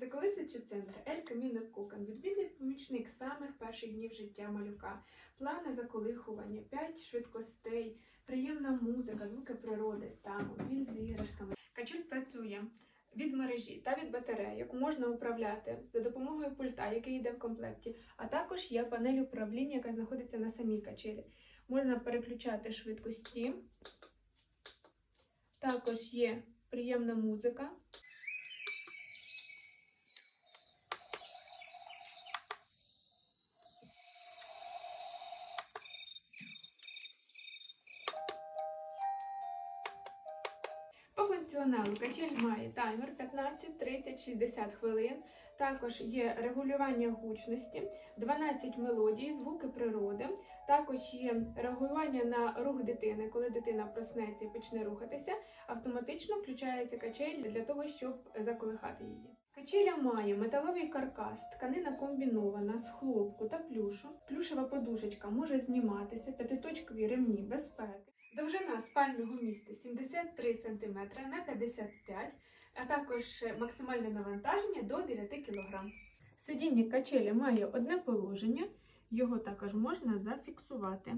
Заколисячи центр Ель Каміно Кукан, відмінний помічник самих перших днів життя малюка, плавне заколихування, п'ять швидкостей, приємна музика, звуки природи та мобіль з іграшками. Качуль працює від мережі та від батареї, яку можна управляти за допомогою пульта, який йде в комплекті, а також є панель управління, яка знаходиться на самій качелі. Можна переключати швидкості. Також є приємна музика. По функціоналу качель має таймер 15, 30, 60 хвилин. Також є регулювання гучності, 12 мелодій, звуки природи. Також є реагування на рух дитини. Коли дитина проснеться і почне рухатися, автоматично включається качель для того, щоб заколихати її. Качеля має металовий каркас, тканина комбінована з хлопку та плюшу. Плюшева подушечка може зніматися, п'ятиточкові ремні безпеки. Довжина спального місця 73 см на 55 а також максимальне навантаження до 9 кг. Сидіння качелі має одне положення, його також можна зафіксувати.